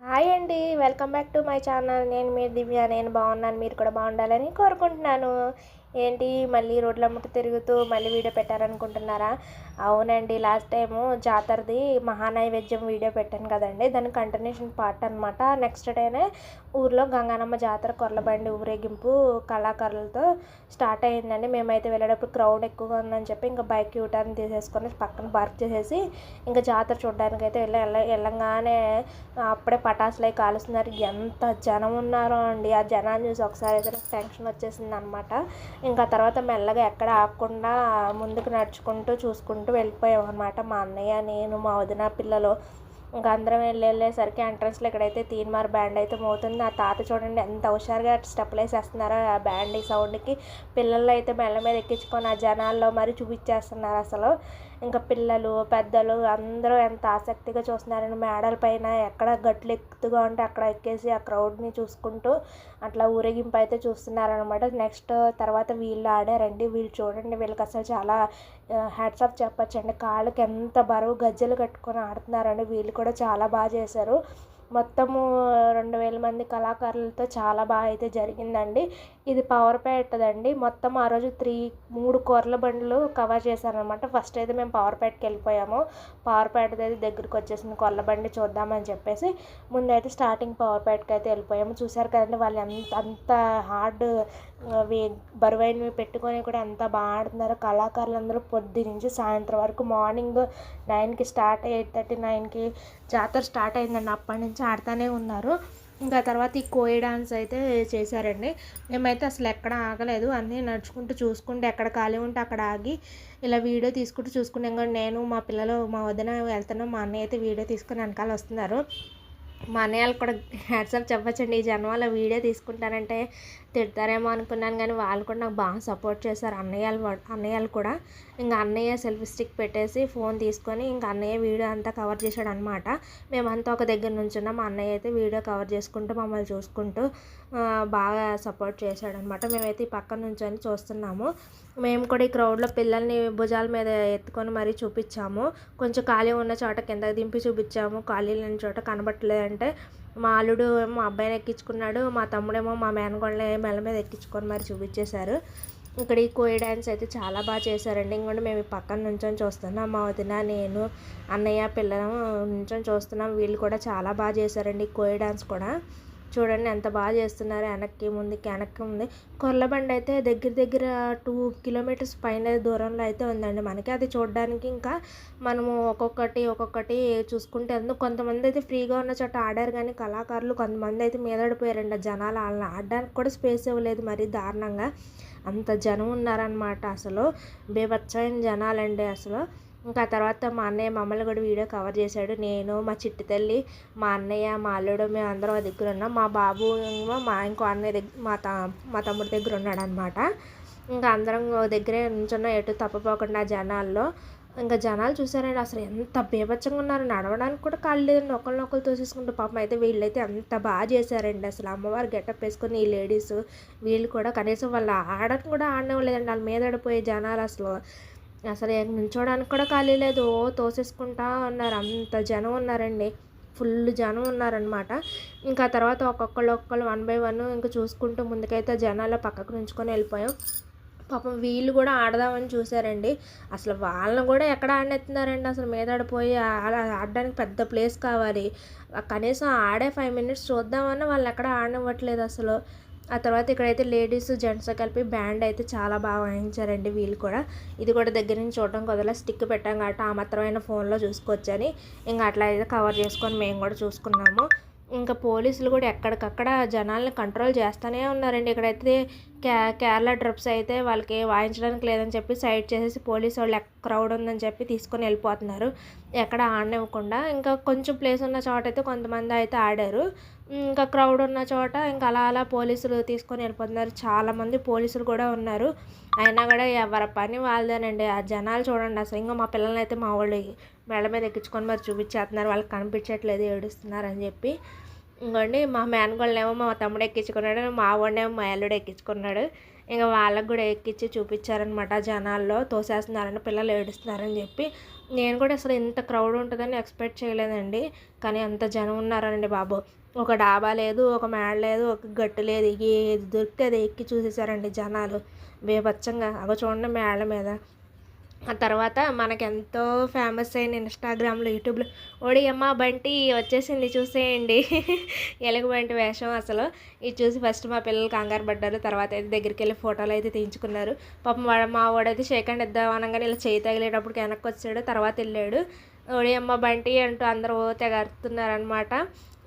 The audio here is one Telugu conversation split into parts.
హాయ్ అండి welcome back to my channel. నేను మీరు దివ్య నేను బాగున్నాను మీరు కూడా బాగుండాలని కోరుకుంటున్నాను. ఏంటి మళ్ళీ రోడ్ల ముట్టు తిరుగుతూ మళ్ళీ వీడియో పెట్టారనుకుంటున్నారా? అవునండి లాస్ట్ టైము జాతరది మహానైవేద్యం వీడియో పెట్టాను కదండి. దాని కంటిన్యూషన్ పార్ట్ అనమాట నెక్స్ట్ డేనే ఊర్లో గంగానమ్మ జాతర కొర్లబండి ఊరేగింపు కళాకారులతో స్టార్ట్ అయ్యిందండి మేమైతే వెళ్ళేటప్పుడు క్రౌడ్ ఎక్కువగా ఉందని చెప్పి ఇంకా బైక్ యూటర్న్ తీసేసుకొని పక్కన పార్క్ చేసేసి ఇంకా జాతర చూడడానికి అయితే వెళ్ళ వెళ్ళ వెళ్ళంగానే అప్పుడే పటాసులు అవి కాలుస్తున్నారు. ఎంత జనం ఉన్నారో అండి. ఆ జనాన్ని చూసి ఒకసారి అయితే నాకు టెన్షన్ వచ్చేసింది అనమాట ఇంకా తర్వాత మెల్లగా ఎక్కడ ఆగకుండా ముందుకు నడుచుకుంటూ చూసుకుంటూ వెళ్ళిపోయాం అనమాట మా అన్నయ్య నేను మా వదిన పిల్లలు. ఇంకా అందరం వెళ్ళి వెళ్ళేసరికి ఎంట్రన్స్లో ఇక్కడైతే తీన్మార్ బ్యాండ్ అయితే మోతుంది ఆ తాత చూడండి ఎంత హుషారుగా స్టెప్లు వేసేస్తున్నారో ఆ బ్యాండ్ ఈ సౌండ్కి. పిల్లలు అయితే మెల్ల మీద ఎక్కించుకొని ఆ జనాల్లో మరి చూపించేస్తున్నారు అసలు. ఇంకా పిల్లలు పెద్దలు అందరూ ఎంత ఆసక్తిగా చూస్తున్నారని మేడల పైన ఎక్కడ గట్లు ఎక్కుతుగా ఉంటే అక్కడ ఎక్కేసి ఆ క్రౌడ్ని చూసుకుంటూ అట్లా ఊరేగింపు అయితే చూస్తున్నారనమాట నెక్స్ట్ తర్వాత వీళ్ళు ఆడారండి. వీళ్ళు చూడండి వీళ్ళకి అసలు చాలా హ్యాట్స్ ఆఫ్ చెప్పచ్చండి. కాళ్ళకి ఎంత బరువు గజ్జలు కట్టుకొని ఆడుతున్నారండి. వీళ్ళు కూడా చాలా బాగా చేశారు. మొత్తము రెండు వేల మంది కళాకారులతో చాలా బాగా అయితే జరిగిందండి. ఇది పవర్ ప్యాట్దండి మొత్తం ఆ రోజు త్రీ మూడు కూరల బండ్లు కవర్ చేశారనమాట ఫస్ట్ అయితే మేము పవర్ ప్యాట్కి వెళ్ళిపోయాము. పవర్ ప్యాట్ అయితే దగ్గరికి వచ్చేసింది. కొల్ల బండి చూద్దామని చెప్పేసి ముందైతే స్టార్టింగ్ పవర్ ప్యాట్కి అయితే వెళ్ళిపోయాము. చూసారు కదండి వాళ్ళు ఎంత అంత హార్డ్ బరువైనవి పెట్టుకొని కూడా ఎంత బాగా ఆడుతున్నారు. కళాకారులందరూ పొద్దు నుంచి సాయంత్రం వరకు మార్నింగ్ నైన్కి స్టార్ట్ ఎయిట్ థర్టీ నైన్కి జాతర స్టార్ట్ అయిందండి. అప్పటి నుంచి ఆడుతూనే ఉన్నారు. ఇంకా తర్వాత ఈ కోయి డాన్స్ అయితే చేశారండి. మేమైతే అసలు ఎక్కడ ఆగలేదు. అన్నీ నడుచుకుంటూ చూసుకుంటూ ఎక్కడ ఖాళీ ఉంటే అక్కడ ఆగి ఇలా వీడియో తీసుకుంటూ చూసుకున్నాం. నేను మా పిల్లలు మా వదిన వెళ్తున్నాం. మా అన్నయ్య అయితే వీడియో తీసుకుని వెనకాల వస్తున్నారు. మా అన్నయ్యలు కూడా హ్యాట్సాప్ చెప్పచ్చండి. ఈ జనం అలా వీడియో తీసుకుంటానంటే తిడతారేమో అనుకున్నాను కానీ వాళ్ళు కూడా నాకు బాగా సపోర్ట్ చేశారు. అన్నయ్యలు అన్నయ్యలు కూడా ఇంకా అన్నయ్య సెల్ఫీ స్టిక్ పెట్టేసి ఫోన్ తీసుకొని ఇంకా అన్నయ్య వీడియో అంతా కవర్ చేశాడు అనమాట మేమంతా ఒక దగ్గర నుంచి ఉన్నాం మా అన్నయ్య అయితే వీడియో కవర్ చేసుకుంటూ మమ్మల్ని చూసుకుంటూ బాగా సపోర్ట్ చేశాడు అనమాట మేమైతే ఈ పక్కన నుంచొని చూస్తున్నాము. మేము కూడా ఈ క్రౌడ్లో పిల్లల్ని భుజాల మీద ఎత్తుకొని మరీ చూపించాము. కొంచెం ఖాళీ ఉన్న చోట కిందకి దింపి చూపించాము. ఖాళీ లేని చోట కనబట్టలేదంటే మా అల్లుడు ఏమో మా అబ్బాయిని ఎక్కించుకున్నాడు మా తమ్ముడేమో మా మేనగోళ్ళని మెల్ల మీద ఎక్కించుకొని మరి చూపించేశారు. ఇక్కడ ఈ కోయి డ్యాన్స్ అయితే చాలా బాగా చేశారండి. ఇంకోటి మేము ఈ పక్కన నుంచొని చూస్తున్నాం. మా వదిన నేను అన్నయ్య పిల్లలు నుంచొని చూస్తున్నాం. వీళ్ళు కూడా చాలా బాగా చేశారండి ఈ కోయి డ్యాన్స్ కూడా. చూడండి ఎంత బాగా చేస్తున్నారు. వెనక్కి ముందుకి వెనక్కి ఉంది కొర్లబండి అయితే దగ్గర దగ్గర టూ కిలోమీటర్స్ పైన దూరంలో అయితే ఉందండి. మనకి అది చూడడానికి ఇంకా మనము ఒక్కొక్కటి ఒక్కొక్కటి చూసుకుంటే ఎందుకు? కొంతమంది అయితే ఫ్రీగా ఉన్న చోట ఆడారు కానీ కళాకారులు కొంతమంది అయితే మీదడిపోయారండి జనాలు వాళ్ళని ఆడడానికి కూడా స్పేస్ ఇవ్వలేదు మరీ దారుణంగా. అంత జనం ఉన్నారనమాట అసలు. బేబచ్చైన జనాలండి అసలు. ఇంకా తర్వాత మా అన్నయ్య మమ్మల్ని కూడా వీడియో కవర్ చేశాడు. నేను మా చిట్టి తల్లి మా అన్నయ్య మా అల్లుడు మేము అందరం దగ్గర ఉన్నాం. మా బాబు మా ఇంకో అన్నయ్య దగ్గర మా త మా తమ్ముడి దగ్గర ఉన్నాడు అనమాట ఇంకా అందరం దగ్గరే నుంచున్న. ఎటు తప్పపోకుండా జనాల్లో. ఇంకా జనాలు చూసారండి అసలు ఎంత బీభత్సంగా ఉన్నారు. నడవడానికి కూడా కాళ్ళు లేదండి. ఒకరినొకరు తోసేసుకుంటూ పాపం అయితే వీళ్ళైతే అంత బాగా చేశారండి. అసలు అమ్మవారు గెటప్ వేసుకుని ఈ లేడీస్ వీళ్ళు కూడా కనీసం వాళ్ళు ఆడటం కూడా ఆడడం లేదండి వాళ్ళ మీద పడిపోయే జనాలు అసలు అసలు నుంచోడానికి కూడా ఖాళీ లేదు. ఓ తోసేసుకుంటా ఉన్నారు. అంత జనం ఉన్నారండి. ఫుల్ జనం ఉన్నారనమాట ఇంకా తర్వాత ఒక్కొక్కళ్ళు ఒక్కొక్కళ్ళు వన్ బై వన్ ఇంకా చూసుకుంటూ ముందుకైతే జనాలు పక్కకు నుంచుకొని వెళ్ళిపోయాం. పాపం వీళ్ళు కూడా ఆడదామని చూశారండి. అసలు వాళ్ళని కూడా ఎక్కడ ఆడనెత్తున్నారండి? అసలు మీదడిపోయి అలా ఆడడానికి పెద్ద ప్లేస్ కావాలి. కనీసం ఆడే ఫైవ్ మినిట్స్ చూద్దామన్నా వాళ్ళు ఎక్కడ ఆడనివ్వట్లేదు అసలు. ఆ తర్వాత ఇక్కడైతే లేడీస్ జెంట్స్ కలిపి బ్యాండ్ అయితే చాలా బాగా వాయించారండి వీళ్ళు కూడా. ఇది కూడా దగ్గర నుంచి చూడడం కుదరలా స్టిక్ పెట్టాం కాబట్టి ఆ మాత్రమైన ఫోన్లో చూసుకోవచ్చని ఇంకా అట్లా అయితే కవర్ చేసుకొని మేము కూడా చూసుకున్నాము. ఇంకా పోలీసులు కూడా ఎక్కడికక్కడ జనాల్ని కంట్రోల్ చేస్తూనే ఉన్నారండి. ఇక్కడైతే కే కేరళ ట్రిప్స్ అయితే వాళ్ళకి వాయించడానికి లేదని చెప్పి సైడ్ చేసేసి పోలీసు వాళ్ళు క్రౌడ్ ఉందని చెప్పి తీసుకొని వెళ్ళిపోతున్నారు. ఎక్కడ ఆడనివ్వకుండా. ఇంకా కొంచెం ప్లేస్ ఉన్న చోట అయితే కొంతమంది అయితే ఆడారు. ఇంకా క్రౌడ్ ఉన్న చోట ఇంకా అలా అలా పోలీసులు తీసుకొని వెళ్ళిపోతున్నారు. చాలామంది పోలీసులు కూడా ఉన్నారు. అయినా కూడా ఎవరి పని వాళ్ళదేనండి. ఆ జనాలు చూడండి అసలు. ఇంకా మా పిల్లల్ని అయితే మా వాళ్ళు మెడ మీద ఎక్కించుకొని మరి చూపించేస్తున్నారు. వాళ్ళకి కనిపించట్లేదు ఏడుస్తున్నారు అని చెప్పి. ఇంకోండి మా మేనగోళ్ళనేమో మా తమ్ముడు ఎక్కించుకున్నాడు. మా వాడినేమో మా అల్లుడు ఎక్కించుకున్నాడు. ఇంకా వాళ్ళకు కూడా ఎక్కించి చూపించారనమాట జనాల్లో. తోసేస్తున్నారని పిల్లలు ఏడుస్తున్నారని చెప్పి. నేను కూడా అసలు ఇంత క్రౌడ్ ఉంటుందని ఎక్స్పెక్ట్ చేయలేదండి. కానీ అంత జనం ఉన్నారండి బాబు. ఒక డాబా లేదు ఒక మేడ లేదు ఒక గట్టు లేదు ఏది దొరికితే అది ఎక్కి చూసేసారండి జనాలు. వేపచ్చంగా అగో చూడండి మేళ్ళ మీద. ఆ తర్వాత మనకెంతో ఎంతో ఫేమస్ అయిన ఇన్స్టాగ్రామ్లో యూట్యూబ్లో ఓడి అమ్మ బంటి వచ్చేసింది చూసేయండి. ఎలుగు బంటి వేషం అసలు. ఇది చూసి ఫస్ట్ మా పిల్లలు కంగారు పడ్డారు. తర్వాత అయితే దగ్గరికి వెళ్ళి ఫోటోలు అయితే తీయించుకున్నారు. పాపం వాడు మా వాడైతే షేకండ్ ఇద్దాం అనగానే ఇలా చేయి తగిలేటప్పటికి వెనక్కి వచ్చాడు. తర్వాత వెళ్ళాడు. ఓడి అమ్మ బంటి అంటూ అందరూ తెగరుతున్నారనమాట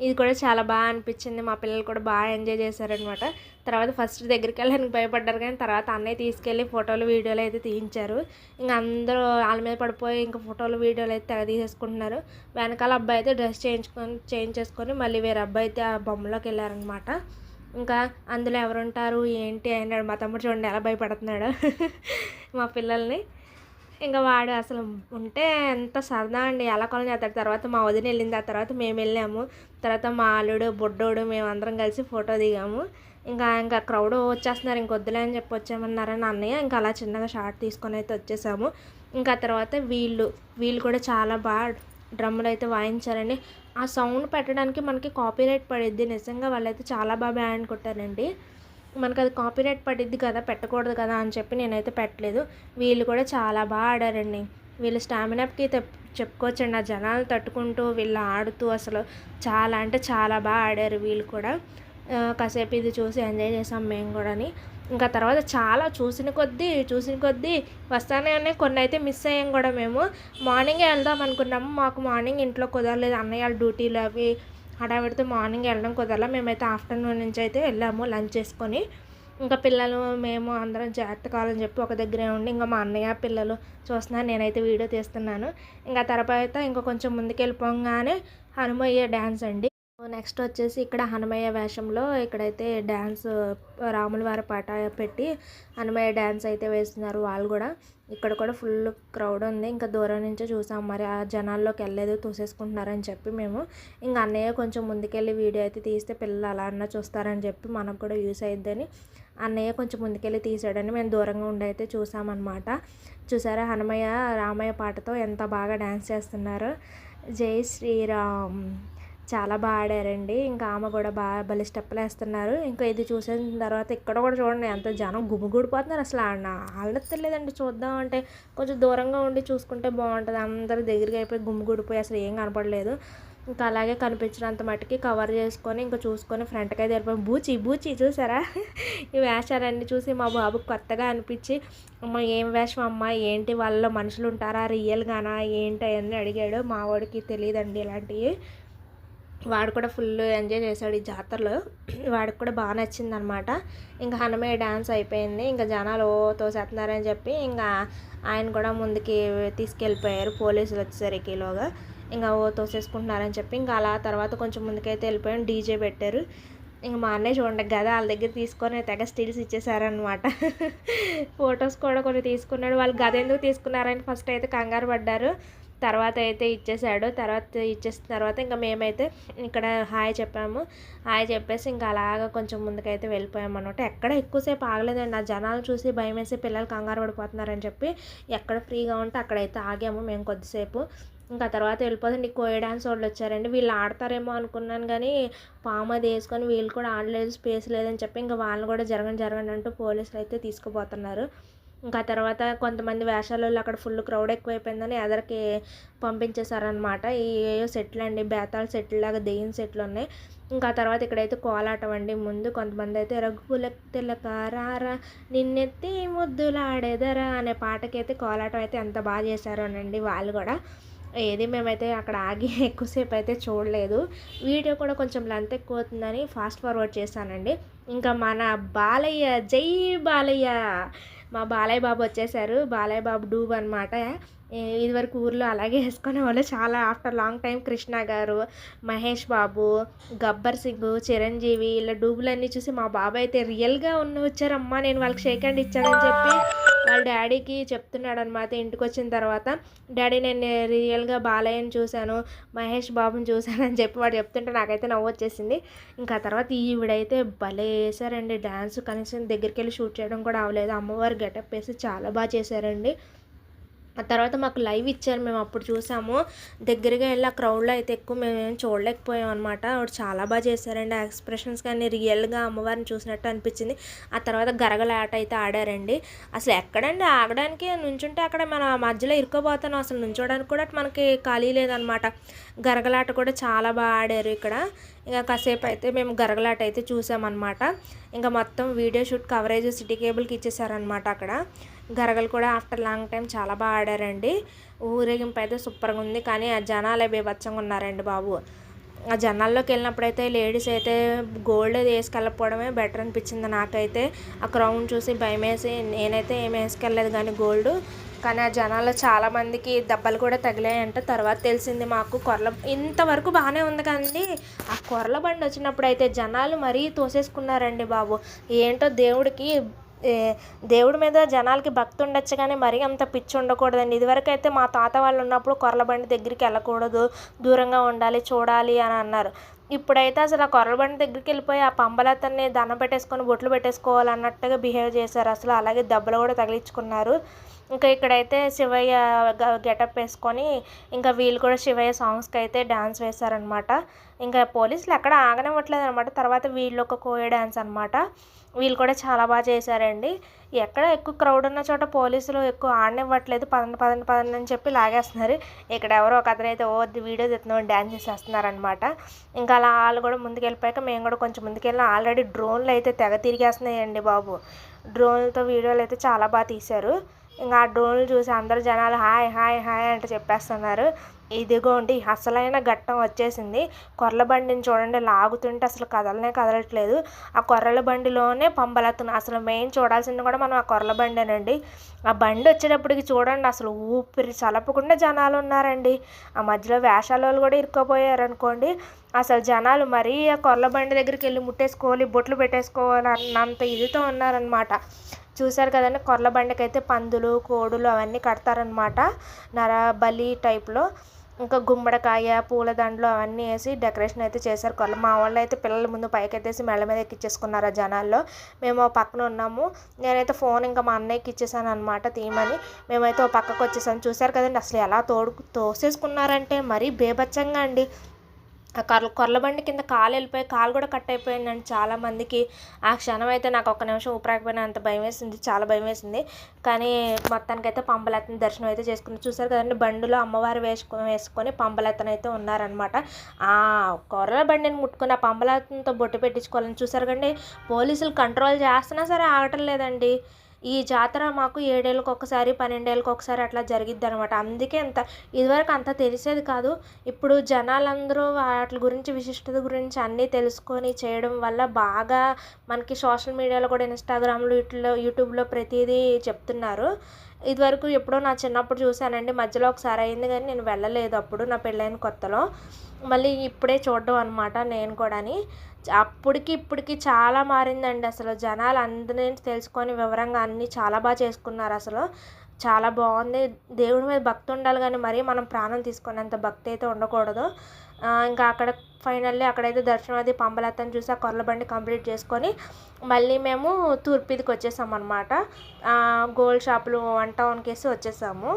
ఇది కూడా చాలా బాగా అనిపించింది. మా పిల్లలు కూడా బాగా ఎంజాయ్ చేశారనమాట తర్వాత ఫస్ట్ దగ్గరికి వెళ్ళడానికి భయపడ్డారు కానీ తర్వాత అన్నయ్య తీసుకెళ్ళి ఫోటోలు వీడియోలు అయితే తీయించారు. ఇంకా అందరూ వాళ్ళ మీద పడిపోయి ఇంకా ఫోటోలు వీడియోలు అయితే తెగ తీసేసుకుంటున్నారు. వెనకాల అబ్బాయి అయితే డ్రెస్ చేయించుకొని చేంజ్ చేసుకొని మళ్ళీ వేరే అబ్బాయి అయితే ఆ బొమ్మలోకి వెళ్ళారనమాట ఇంకా అందులో ఎవరుంటారు? ఏంటి? అన్నాడు మా తమ్ముడు చూడండి ఎలా భయపడుతున్నాడు. మా పిల్లల్ని. ఇంకా వాడు అసలు ఉంటే ఎంత సరదా అండి. ఎలా కొలం చేస్తాడు తర్వాత మా వదిన వెళ్ళింది. ఆ తర్వాత మేము వెళ్ళాము. తర్వాత మా అల్లుడు బుడ్డోడు మేము అందరం కలిసి ఫోటో దిగాము. ఇంకా ఇంకా క్రౌడ్ వచ్చేస్తున్నారు ఇంకొద్దులే అని చెప్పి వచ్చామన్నారని అన్నయ్య. ఇంకా అలా చిన్నగా షార్ట్ తీసుకొని అయితే వచ్చేసాము. ఇంకా తర్వాత వీళ్ళు వీళ్ళు కూడా చాలా బాగా డ్రమ్ములు అయితే వాయించారండి. ఆ సౌండ్ పెట్టడానికి మనకి కాపీరైట్ పడిద్ది. నిజంగా వాళ్ళైతే చాలా బాగా బ్యాండ్ కొట్టారండి. మనకు అది కాపీరైట్ పడిద్ది కదా పెట్టకూడదు కదా అని చెప్పి నేనైతే పెట్టలేదు. వీళ్ళు కూడా చాలా బాగా ఆడారండి. వీళ్ళు స్టామినాకి చెప్పుకోవచ్చండి. ఆ జనాలు తట్టుకుంటూ వీళ్ళు ఆడుతూ అసలు చాలా అంటే చాలా బాగా ఆడారు వీళ్ళు కూడా. కాసేపు ఇది చూసి ఎంజాయ్ చేసాం మేము కూడాని. ఇంకా తర్వాత చాలా చూసిన కొద్దీ చూసిన కొద్దీ వస్తానే ఉన్నాయి. కొన్ని అయితే మిస్ అయ్యాం కూడా మేము. మార్నింగే వెళ్దాం అనుకున్నాము. మాకు మార్నింగ్ ఇంట్లో కుదరలేదు. అన్నయ్య డ్యూటీలు అవి హడావిడితో మార్నింగ్ వెళ్ళడం కుదరలా. మేమైతే ఆఫ్టర్నూన్ నుంచి అయితే వెళ్ళాము లంచ్ చేసుకొని. ఇంకా పిల్లలు మేము అందరం జాగ్రత్త కావాలని చెప్పి ఒక దగ్గరే ఉండి ఇంకా మా అన్నయ్య పిల్లలు చూస్తున్నారు. నేనైతే వీడియో తీస్తున్నాను. ఇంకా తర్వాత ఇంకా కొంచెం ముందుకెళ్ళిపోగానే హనుమయ్య డ్యాన్స్ అండి. నెక్స్ట్ వచ్చేసి ఇక్కడ హనుమయ్య వేషంలో ఇక్కడైతే డ్యాన్స్ రాముల వారి పాట పెట్టి హనుమయ్య డ్యాన్స్ అయితే వేస్తున్నారు వాళ్ళు కూడా. ఇక్కడ కూడా ఫుల్ క్రౌడ్ ఉంది. ఇంకా దూరం నుంచే చూసాం. మరి ఆ జనాల్లోకి వెళ్ళలేదు తోసేసుకుంటున్నారని చెప్పి మేము. ఇంకా అన్నయ్య కొంచెం ముందుకెళ్ళి వీడియో అయితే తీస్తే పిల్లలు అలా అన్న చూస్తారని చెప్పి మనకు కూడా యూస్ అయిద్దని అన్నయ్య కొంచెం ముందుకెళ్ళి తీసాడని మేము దూరంగా ఉండి అయితే చూసామన్నమాట. చూసారా హనుమయ్య రామయ్య పాటతో ఎంత బాగా డ్యాన్స్ చేస్తున్నారు. జై శ్రీరామ్. చాలా బాగా ఆడారండి. ఇంకా ఆమె కూడా బాగా బలి స్టెప్పులు వేస్తున్నారు. ఇంకా ఇది చూసిన తర్వాత ఇక్కడ కూడా చూడండి ఎంత జనం గుమిగూడిపోతున్నారు అసలు. ఆడిన ఆడతలేదండి చూద్దాం అంటే కొంచెం దూరంగా ఉండి చూసుకుంటే బాగుంటుంది. అందరూ దగ్గరికి అయిపోయి గుమిగూడిపోయి అసలు ఏం కనపడలేదు. ఇంకా అలాగే కనిపించినంత మట్టుకి కవర్ చేసుకొని ఇంకా చూసుకొని ఫ్రంట్కి అయితే వెళ్ళిపోయి. బూచి బూచి చూసారా? ఈ వేషాలన్నీ చూసి మా బాబుకి కొత్తగా అనిపించి అమ్మ ఏం వేషం అమ్మ? ఏంటి? వాళ్ళలో మనుషులు ఉంటారా? రియల్గానా ఏంటి? అని అడిగాడు. మా వాడికి తెలియదండి ఇలాంటివి వాడు కూడా ఫుల్ ఎంజాయ్ చేశాడు ఈ జాతరలో. వాడికి కూడా బాగా నచ్చింది అనమాట ఇంకా హనుమయ్య డ్యాన్స్ అయిపోయింది. ఇంకా జనాలు ఓ తోసేస్తున్నారని చెప్పి ఇంకా ఆయన కూడా ముందుకి తీసుకెళ్ళిపోయారు. పోలీసులు వచ్చేసరికి ఈలోగా. ఇంకా ఓ తోసేసుకుంటున్నారని చెప్పి ఇంకా అలా తర్వాత కొంచెం ముందుకైతే వెళ్ళిపోయాం డీజే పెట్టారు. ఇంకా మా అన్నయ్య చూడండి కదా వాళ్ళ దగ్గర తీసుకొని తెగ స్టిల్స్ ఇచ్చేసారనమాట ఫొటోస్ కూడా కొన్ని తీసుకున్నాడు. వాళ్ళు గద ఎందుకు తీసుకున్నారని ఫస్ట్ అయితే కంగారు పడ్డారు. తర్వాత అయితే ఇచ్చేసాడు. తర్వాత ఇచ్చేసిన తర్వాత ఇంకా మేమైతే ఇక్కడ హాయ్ చెప్పాము. హాయ్ చెప్పేసి ఇంకా అలాగా కొంచెం ముందుకైతే వెళ్ళిపోయాం అనమాట ఎక్కడ ఎక్కువసేపు ఆగలేదండి. ఆ జనాలు చూసి భయం వేసి పిల్లలు కంగారు పడిపోతున్నారని చెప్పి ఎక్కడ ఫ్రీగా ఉంటే అక్కడైతే ఆగాము మేము కొద్దిసేపు. ఇంకా తర్వాత వెళ్ళిపోతుంది కోయ డ్యాన్స్ వాళ్ళు వచ్చారండి? వీళ్ళు ఆడతారేమో అనుకున్నాను కానీ పాము అది వేసుకొని వీళ్ళు కూడా ఆడలేదు స్పేస్ లేదని చెప్పి ఇంకా వాళ్ళని కూడా జరగండి జరగండి అంటూ పోలీసులు అయితే తీసుకుపోతున్నారు. ఇంకా తర్వాత కొంతమంది వేషాలలో అక్కడ ఫుల్ క్రౌడ్ ఎక్కువైపోయిందని ఎదరికి పంపించేశారనమాట ఈ ఏయో సెట్లు అండి బేతాళ సెట్లు లాగా దెయ్యం సెట్లు ఉన్నాయి. ఇంకా తర్వాత ఇక్కడైతే కోలాటం అండి. ముందు కొంతమంది అయితే రఘుల తిలకారా నిన్నెత్తి ముద్దులాడేదరా అనే పాటకైతే కోలాటం అయితే ఎంత బాగా చేశారోనండి వాళ్ళు కూడా. ఏది మేమైతే అక్కడ ఆగి ఎక్కువసేపు అయితే చూడలేదు. వీడియో కూడా కొంచెం లెంత్ ఎక్కువ అవుతుందని ఫాస్ట్ ఫార్వర్డ్ చేశానండి. ఇంకా మన బాలయ్య జై బాలయ్య! మా బాలయ్య బాబు వచ్చేసారు. బాలయ్య బాబు డూబ్ అనమాట ఇదివరకు ఊర్లో అలాగే వేసుకునే వాళ్ళు చాలా ఆఫ్టర్ లాంగ్ టైం కృష్ణ గారు మహేష్ బాబు గబ్బర్ సింగ్ చిరంజీవి ఇలా డూబులన్నీ చూసి మా బాబాయ్ అయితే రియల్గా ఉన్న వచ్చారమ్మా నేను వాళ్ళకి షేక్ హ్యాండ్ ఇచ్చానని చెప్పి వాళ్ళ డాడీకి చెప్తున్నాడు అనమాట ఇంటికి వచ్చిన తర్వాత. డాడీ నేను రియల్గా బాలయ్యని చూశాను మహేష్ బాబుని చూశాను అని చెప్పి వాడు చెప్తుంటే నాకైతే నవ్వు వచ్చేసింది. ఇంకా తర్వాత ఈవిడైతే భలే వేసారండి డ్యాన్స్ కనీసం దగ్గరికి వెళ్ళి షూట్ చేయడం కూడా అవ్వలేదు. అమ్మవారు గెటప్ వేసి చాలా బాగా చేశారండి. తర్వాత మాకు లైవ్ ఇచ్చారు మేము అప్పుడు చూసాము. దగ్గరగా వెళ్ళి ఆ క్రౌడ్లో అయితే ఎక్కువ మేము ఏం చూడలేకపోయాం అనమాట ఆవిడ చాలా బాగా చేశారండి. ఆ ఎక్స్ప్రెషన్స్ కానీ రియల్గా అమ్మవారిని చూసినట్టు అనిపించింది. ఆ తర్వాత గరగల ఆట అయితే ఆడారండి. అసలు ఎక్కడండి ఆగడానికి? నుంచుంటే అక్కడ మన మధ్యలో ఇరుక్కోబోతాను అసలు నుంచోడానికి కూడా మనకి ఖాళీ లేదనమాట గరగలాట కూడా చాలా బాగా ఆడారు ఇక్కడ. ఇంకా కాసేపు అయితే మేము గరగలాట అయితే చూసామన్నమాట. ఇంకా మొత్తం వీడియో షూట్ కవరేజ్ సిటీ కేబుల్కి ఇచ్చేసారనమాట అక్కడ. గరగలు కూడా ఆఫ్టర్ లాంగ్ టైం చాలా బాగా ఆడారండి. ఊరేగింపు అయితే సూపర్గా ఉంది. కానీ ఆ జనాలే బీభత్సంగా ఉన్నారండి బాబు. ఆ జనాల్లోకి వెళ్ళినప్పుడైతే లేడీస్ అయితే గోల్డ్ వేసుకెళ్ళకపోవడమే బెటర్ అనిపించింది నాకైతే. ఆ క్రౌన్ చూసి భయమేసి నేనైతే ఏం వేసుకెళ్ళలేదు కానీ గోల్డ్. కానీ ఆ జనాల్లో చాలామందికి దెబ్బలు కూడా తగిలాయంట. తర్వాత తెలిసింది మాకు కొరల ఇంతవరకు బాగానే ఉంది కానీ ఆ కొరల బండి వచ్చినప్పుడు అయితే జనాలు మరీ తోసేసుకున్నారండి బాబు. ఏంటో దేవుడికి దేవుడి మీద జనాలకి భక్తి ఉండొచ్చు కానీ మరీ అంత పిచ్చి ఉండకూడదండి. ఇదివరకు అయితే మా తాత వాళ్ళు ఉన్నప్పుడు కొరల బండి దగ్గరికి వెళ్ళకూడదు దూరంగా ఉండాలి చూడాలి అని అన్నారు. ఇప్పుడైతే అసలు ఆ కొరల బండి దగ్గరికి వెళ్ళిపోయి ఆ పంబలతన్ని దండం పెట్టేసుకొని బొట్లు పెట్టేసుకోవాలన్నట్టుగా బిహేవ్ చేశారు. అసలు అలాగే దెబ్బలు కూడా తగిలించుకున్నారు. ఇంకా ఇక్కడైతే శివయ్య గెటప్ వేసుకొని ఇంకా వీళ్ళు కూడా శివయ్య సాంగ్స్కి అయితే డ్యాన్స్ వేశారనమాట ఇంకా పోలీసులు ఎక్కడ ఆగనివ్వట్లేదు అనమాట తర్వాత వీళ్ళు ఒక కోయ డ్యాన్స్ అనమాట వీళ్ళు కూడా చాలా బాగా చేశారండి. ఎక్కడ ఎక్కువ క్రౌడ్ ఉన్న చోట పోలీసులు ఎక్కువ ఆడనివ్వట్లేదు. పదండి పదండి పదండి అని చెప్పి లాగేస్తున్నారు. ఇక్కడ ఎవరో ఒక అతనైతే అయితే ఓ వీడియో తెస్తున్నాం డ్యాన్స్ చేసేస్తున్నారనమాట ఇంకా అలా వాళ్ళు కూడా ముందుకెళ్ళిపోయాక మేము కూడా కొంచెం ముందుకెళ్ళినా ఆల్రెడీ డ్రోన్లు అయితే తెగ తిరిగేస్తున్నాయండి బాబు. డ్రోన్లతో వీడియోలు అయితే చాలా బాగా తీశారు. ఇంకా ఆ డ్రోన్లు చూసి అందరు జనాలు హాయ్ హాయ్ హాయ్ అంటే చెప్పేస్తున్నారు. ఇదిగోండి అసలైన ఘట్టం వచ్చేసింది. కొర్రల బండిని చూడండి లాగుతుంటే అసలు కదలనే కదలట్లేదు. ఆ కొర్రల బండిలోనే పంబలెత్తున అసలు మెయిన్ చూడాల్సింది కూడా మనం ఆ కొర్రల బండేనండి. ఆ బండి వచ్చేటప్పటికి చూడండి అసలు ఊపిరి చలపకుండా జనాలు ఉన్నారండి. ఆ మధ్యలో వేషాల వాళ్ళు కూడా ఇరుక్కపోయారు అనుకోండి అసలు జనాలు మరీ ఆ కొర్రల బండి దగ్గరికి వెళ్ళి ముట్టేసుకోవాలి బొట్లు పెట్టేసుకోవాలి అన్నంత ఇదితో ఉన్నారనమాట. చూశారు కదండి కొర్ల బండకైతే పందులు కోడులు అవన్నీ కడతారనమాట నర బలి టైప్లో. ఇంకా గుమ్మడికాయ పూలదండలు అవన్నీ వేసి డెకరేషన్ అయితే చేశారు కొల్ల. మా వాళ్ళు అయితే పిల్లల ముందు పైకి ఎత్తేసి మెళ్ళ మీద ఎక్కిచ్చేసుకున్నారు ఆ జనాల్లో. మేము పక్కన ఉన్నాము. నేనైతే ఫోన్ ఇంకా మా అన్నయ్యకి ఇచ్చేసాను అనమాట తీయమని మేమైతే ఓ పక్కకు వచ్చేసాను చూశారు కదండి అసలు ఎలా తోడు తోసేసుకున్నారంటే మరీ బేబచ్చంగా అండి. ఆ కర్ర కొర్ల బండి కింద కాలు వెళ్ళిపోయి కాలు కూడా కట్ అయిపోయిందండి చాలామందికి ఆ క్షణం అయితే నాకు ఒక నిమిషం ఊపిరాకపోయినా అంత భయం వేసింది చాలా భయం వేసింది కానీ మొత్తానికైతే పంపలెత్తని దర్శనం అయితే చేసుకుని చూసారు కదండి బండిలో అమ్మవారు వేసుకొని వేసుకొని పంపలెత్తన అయితే ఉన్నారనమాట ఆ కొర్రల బండిని ముట్టుకుని ఆ పంపలెత్తంతో బొట్టు పెట్టించుకోవాలని చూసారు కండి పోలీసులు కంట్రోల్ చేస్తున్నా సరే ఆగటం లేదండి. ఈ జాతర మాకు ఏడేళ్ళకి ఒకసారి పన్నెండేళ్ళకి ఒకసారి అట్లా జరిగిద్ది అనమాట అందుకే అంత ఇదివరకు అంత తెలిసేది కాదు. ఇప్పుడు జనాలందరూ వాటి గురించి విశిష్టత గురించి అన్నీ తెలుసుకొని చేయడం వల్ల బాగా మనకి సోషల్ మీడియాలో కూడా ఇన్స్టాగ్రామ్లో వీటిలో యూట్యూబ్లో ప్రతిదీ చెప్తున్నారు. ఇదివరకు ఎప్పుడో నా చిన్నప్పుడు చూశానండి. మధ్యలో ఒకసారి అయింది కానీ నేను వెళ్ళలేదు అప్పుడు నా పెళ్ళైన కొత్తలో. మళ్ళీ ఇప్పుడే చూడడం అనమాట నేను కూడాని. అప్పటికి ఇప్పటికి చాలా మారిందండి అసలు. జనాలు అందరినీ తెలుసుకొని వివరంగా అన్నీ చాలా బాగా చేసుకున్నారు అసలు. చాలా బాగుంది. దేవుడి మీద భక్తి ఉండాలి కానీ మరీ మనం ప్రాణం తీసుకునేంత భక్తి అయితే ఉండకూడదు. ఇంకా అక్కడ ఫైనల్లీ అక్కడైతే దర్శనం అది పంబలత్తని చూసి ఆ కొర్ల బండి కంప్లీట్ చేసుకొని మళ్ళీ మేము తూర్పుదికి వచ్చేసాం అనమాట గోల్డ్ షాపులు వన్ టౌన్కి వేసి వచ్చేసాము.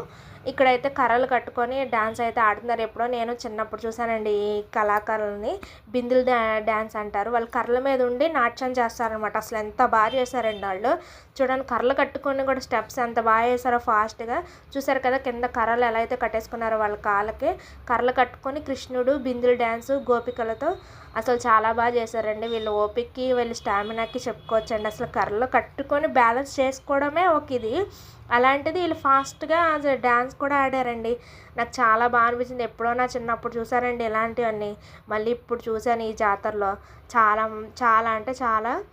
ఇక్కడైతే కర్రలు కట్టుకొని డ్యాన్స్ అయితే ఆడుతున్నారు. ఎప్పుడో నేను చిన్నప్పుడు చూశానండి ఈ కళాకారులని. బిందులు డ్యాన్స్ అంటారు. వాళ్ళు కర్రల మీద ఉండి నాట్యం చేస్తారనమాట అసలు ఎంత బాగా చేశారండి వాళ్ళు. చూడండి కర్రలు కట్టుకొని కూడా స్టెప్స్ ఎంత బాగా చేశారో ఫాస్ట్గా. చూసారు కదా కింద కర్రలు ఎలా అయితే కట్టేసుకున్నారో వాళ్ళ కాళ్ళకి. కర్రలు కట్టుకొని కృష్ణుడు బిందులు డ్యాన్సు గోపికలతో అసలు చాలా బాగా చేశారండి. వీళ్ళు ఓపిక్కి వీళ్ళ స్టామినాకి చెప్పుకోవచ్చండి. అసలు కర్రలు కట్టుకొని బ్యాలెన్స్ చేసుకోవడమే ఒక ఇది. అలాంటిది వీళ్ళు ఫాస్ట్గా డ్యాన్స్ కూడా ఆడారండి. నాకు చాలా బాగా అనిపించింది. ఎప్పుడో నా చిన్నప్పుడు చూసానండి ఇలాంటివన్నీ. మళ్ళీ ఇప్పుడు చూశాను ఈ జాతరలో. చాలా చాలా అంటే చాలా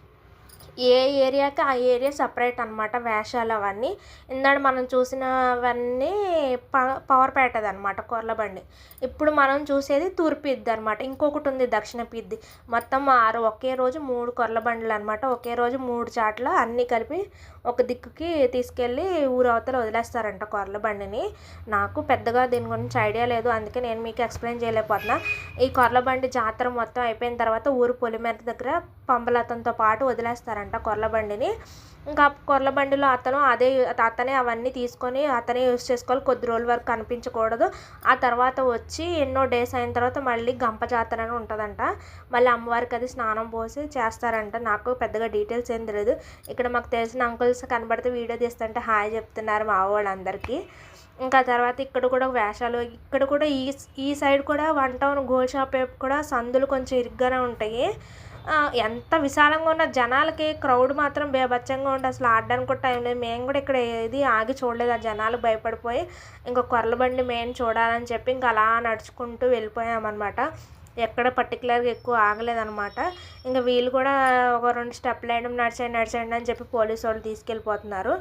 ఏ ఏరియాకి ఆ ఏరియా సపరేట్ అనమాట వేషాలు అవన్నీ. ఇందాక మనం చూసినవన్నీ ప పవర్పేటది అనమాట కొర్లబండి ఇప్పుడు మనం చూసేది తూర్పు ఇద్ది అనమాట ఇంకొకటి ఉంది దక్షిణ పిద్ది. మొత్తం ఆరు ఒకే రోజు మూడు కొర్లబండ్లు అనమాట ఒకే రోజు మూడు చాట్ల అన్నీ కలిపి ఒక దిక్కుకి తీసుకెళ్ళి ఊరు అవతల వదిలేస్తారంట కొర్లబండిని నాకు పెద్దగా దీని గురించి ఐడియా లేదు. అందుకే నేను మీకు ఎక్స్ప్లెయిన్ చేయలేకపోతున్నా. ఈ కొర్లబండి జాతర మొత్తం అయిపోయిన తర్వాత ఊరు పొలిమేర దగ్గర పంబలతంతో పాటు వదిలేస్తారంట. కొర్ల బండిని. ఇంకా కొర్ల బండిలో అతను అదే అతనే అవన్నీ తీసుకొని అతనే యూస్ చేసుకోవాలి. కొద్ది రోజుల వరకు కనిపించకూడదు. ఆ తర్వాత వచ్చి ఎన్నో డేస్ అయిన తర్వాత మళ్ళీ గంప జాతర అని ఉంటుందంట. మళ్ళీ అమ్మవారికి అది స్నానం పోసి చేస్తారంట. నాకు పెద్దగా డీటెయిల్స్ ఏం తెలియదు ఇక్కడ మాకు తెలిసిన అంకుల్స్ కనబడితే వీడియో తీస్తుంటే హాయ్ చెప్తున్నారు మా వాళ్ళందరికీ. ఇంకా తర్వాత ఇక్కడ కూడా వేషాలు ఇక్కడ కూడా ఈ ఈ సైడ్ కూడా వన్ టౌన్ గోల్ షాప్ వైపు కూడా సందులు కొంచెం ఇరుగ్గానే ఉంటాయి. ఎంత విశాలంగా ఉన్న జనాలకి క్రౌడ్ మాత్రం బేభత్సంగా ఉండి అసలు ఆడడానికి కూడా టైం లేదు. మేము కూడా ఇక్కడ ఏది ఆగి చూడలేదు. ఆ జనాలు భయపడిపోయి ఇంకా కొర్ల బండి మేము చూడాలని చెప్పి ఇంకా అలా నడుచుకుంటూ వెళ్ళిపోయామన్నమాట. ఎక్కడ పర్టికులర్గా ఎక్కువ ఆగలేదనమాట ఇంకా వీళ్ళు కూడా ఒక రెండు స్టెప్లు వేయడం నడిచేయండి నడిచేయండి అని చెప్పి పోలీసు వాళ్ళు తీసుకెళ్ళిపోతున్నారు.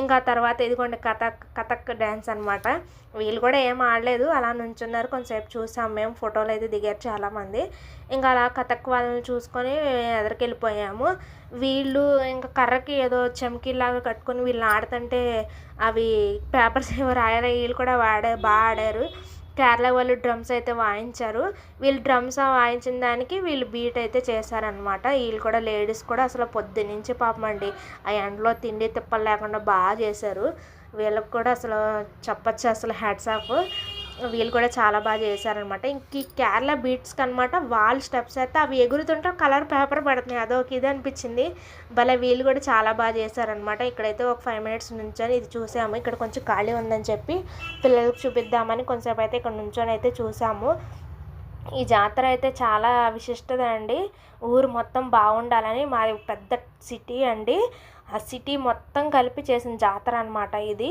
ఇంకా తర్వాత ఇదిగోండి కథక్ కథక్ డ్యాన్స్ అనమాట వీళ్ళు కూడా ఏం ఆడలేదు అలా నుంచున్నారు. కొంతసేపు చూసాం మేము ఫోటోలు అయితే దిగారు చాలామంది. ఇంకా అలా కథక్ వాళ్ళని చూసుకొని ఎదరికి వెళ్ళిపోయాము వీళ్ళు ఇంకా కర్రకి ఏదో చెమ్కీలాగా కట్టుకొని వీళ్ళని ఆడుతుంటే అవి పేపర్స్ ఏవో రాయాలి వీళ్ళు కూడా వాడే బాగా ఆడారు. కేరళ వాళ్ళు డ్రమ్స్ అయితే వాయించారు. వీళ్ళు డ్రమ్స్ వాయించిన దానికి వీళ్ళు బీట్ అయితే చేశారనమాట వీళ్ళు కూడా లేడీస్ కూడా అసలు పొద్దునుంచి పాపం అండి. ఆ ఎండలో తిండి తిప్పలు లేకుండా బాగా చేశారు. వీళ్ళకి కూడా అసలు చెప్పచ్చు అసలు హ్యాట్సాఫ్ వీళ్ళు కూడా చాలా బాగా చేశారనమాట. ఇంక ఈ కేరళ బీట్స్కి అనమాట వాళ్ళ స్టెప్స్ అయితే అవి ఎగురుతుంటే కలర్ పేపర్ పడుతున్నాయి. అదొక ఇది అనిపించింది. భలే వీళ్ళు కూడా చాలా బాగా చేశారనమాట. ఇక్కడైతే ఒక ఫైవ్ మినిట్స్ నుంచొని ఇది చూసాము. ఇక్కడ కొంచెం ఖాళీ ఉందని చెప్పి పిల్లలకు చూపిద్దామని కొంచెంసేపు అయితే ఇక్కడ నుంచొని అయితే చూసాము. ఈ జాతర అయితే చాలా విశిష్టత అండి. ఊరు మొత్తం బాగుండాలని మాది పెద్ద సిటీ అండి. ఆ సిటీ మొత్తం కలిపి చేసిన జాతర అనమాట ఇది.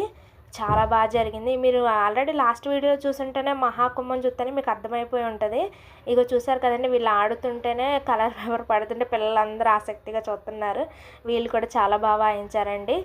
చాలా బాగా జరిగింది. మీరు ఆల్రెడీ లాస్ట్ వీడియో చూసుంటేనే మహాకుంభం చూస్తేనే మీకు అర్థమైపోయి ఉంటుంది. ఇగో చూసారు కదండి వీళ్ళు ఆడుతుంటేనే కలర్ పేపర్ పడుతుంటే పిల్లలందరూ ఆసక్తిగా చూస్తున్నారు. వీళ్ళు కూడా చాలా బాగా వాయించారండి.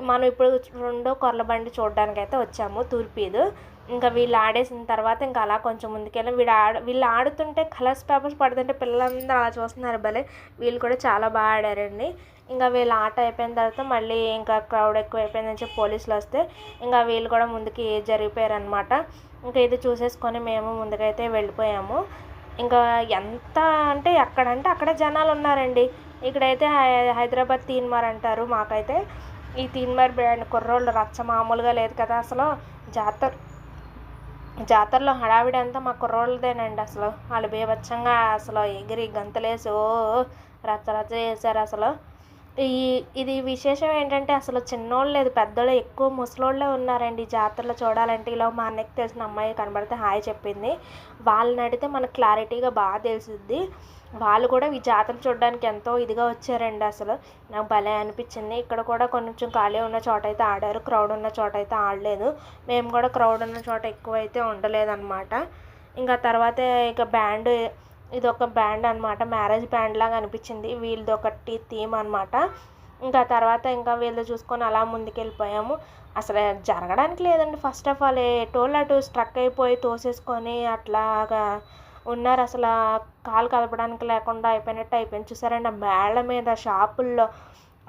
మనం ఇప్పుడు రెండో కొర్ల బండి చూడడానికి అయితే వచ్చాము తూర్పీదు. ఇంకా వీళ్ళు ఆడేసిన తర్వాత ఇంకా అలా కొంచెం ముందుకెళ్ళి. వీడు ఆడ వీళ్ళు ఆడుతుంటే కలర్స్ పేపర్స్ పడుతుంటే పిల్లలందరూ అలా చూస్తున్నారు భలే. వీళ్ళు కూడా చాలా బాగా ఆడారండి. ఇంకా వీళ్ళ ఆట అయిపోయిన తర్వాత మళ్ళీ ఇంకా క్రౌడ్ ఎక్కువ అయిపోయిందని చెప్పి పోలీసులు వస్తే ఇంకా వీళ్ళు కూడా ముందుకి జరిగిపోయారనమాట ఇంకా ఇది చూసేసుకొని మేము ముందుకైతే వెళ్ళిపోయాము. ఇంకా ఎంత అంటే ఎక్కడంటే అక్కడ జనాలు ఉన్నారండి ఇక్కడైతే హై- హైదరాబాద్ తీన్మార్ అంటారు మాకైతే. ఈ తీన్మార్ బ్రాండ్ కుర్రోళ్ళు రచ్చ మామూలుగా లేదు కదా అసలు. జాతర జాతరలో హడావిడి అంతా మా కుర్రోళ్ళదేనండి అసలు. వాళ్ళు బీభత్సంగా అసలు ఎగిరి గంతలేసి ఓ రచ్చ రచ్చ చేశారు అసలు. ఈ ఇది విశేషం ఏంటంటే అసలు చిన్నోళ్ళు లేదు పెద్దోళ్ళు ఎక్కువ ముసలోళ్ళే ఉన్నారండి. ఈ జాతరలో చూడాలంటే ఇలా మా అన్నకి తెలిసిన అమ్మాయి కనబడితే హాయ్ చెప్పింది. వాళ్ళని అడిగితే మనకు క్లారిటీగా బాగా తెలిసిద్ది. వాళ్ళు కూడా ఈ జాతర చూడడానికి ఎంతో ఇదిగా వచ్చారండి అసలు. నాకు భలే అనిపించింది. ఇక్కడ కూడా కొంచెం ఖాళీ ఉన్న చోట అయితే ఆడారు. క్రౌడ్ ఉన్న చోట అయితే ఆడలేదు. మేము కూడా క్రౌడ్ ఉన్న చోట ఎక్కువ అయితే ఉండలేదన్నమాట. ఇంకా తర్వాత ఇక బ్యాండ్ ఇది ఒక బ్యాండ్ అనమాట మ్యారేజ్ బ్యాండ్ లాగా అనిపించింది. వీళ్ళది ఒకటి థీమ్ అనమాట ఇంకా తర్వాత ఇంకా వీళ్ళు చూసుకొని అలా ముందుకెళ్ళిపోయాము. అసలు జరగడానికి లేదండి. ఫస్ట్ ఆఫ్ ఆల్ ఎటోళ్ళు అటు స్ట్రక్ అయిపోయి తోసేసుకొని అట్లాగా ఉన్నారు. అసలు కాలు కదపడానికి లేకుండా అయిపోయినట్టు అయిపోయింది. చూసారండి ఆ మేళ్ళ మీద షాపుల్లో.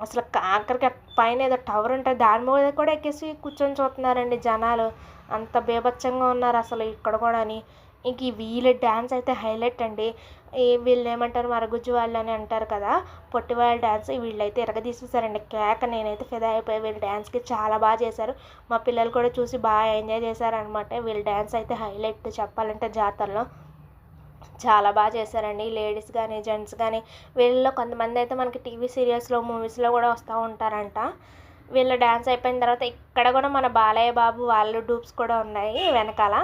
అసలు కాకరికి పైన ఏదో టవర్ ఉంటుంది దాని మీద కూడా ఎక్కేసి కూర్చొని చూస్తున్నారండి జనాలు. అంత బీభత్సంగా ఉన్నారు అసలు ఇక్కడ కూడాని. ఇంక ఈ వీళ్ళ డ్యాన్స్ అయితే హైలైట్ అండి. ఈ వీళ్ళు ఏమంటారు? మరగుజ్జు వాళ్ళు అని అంటారు కదా? పొట్టి వాళ్ళ డ్యాన్స్ వీళ్ళైతే ఎరగదీసేసారండి. కేక నేనైతే ఫిదా అయిపోయి వీళ్ళ డ్యాన్స్కి చాలా బాగా చేశారు. మా పిల్లలు కూడా చూసి బాగా ఎంజాయ్ చేశారనమాట వీళ్ళ డ్యాన్స్ అయితే హైలైట్ చెప్పాలంటే జాతరలో. చాలా బాగా చేశారండి. లేడీస్ కానీ జెంట్స్ కానీ వీళ్ళలో కొంతమంది అయితే మనకి టీవీ సీరియల్స్లో మూవీస్లో కూడా వస్తూ ఉంటారంట. వీళ్ళ డ్యాన్స్ అయిపోయిన తర్వాత ఇక్కడ కూడా మన బాలయ్య బాబు వాళ్ళు డూప్స్ కూడా ఉన్నాయి వెనకాల.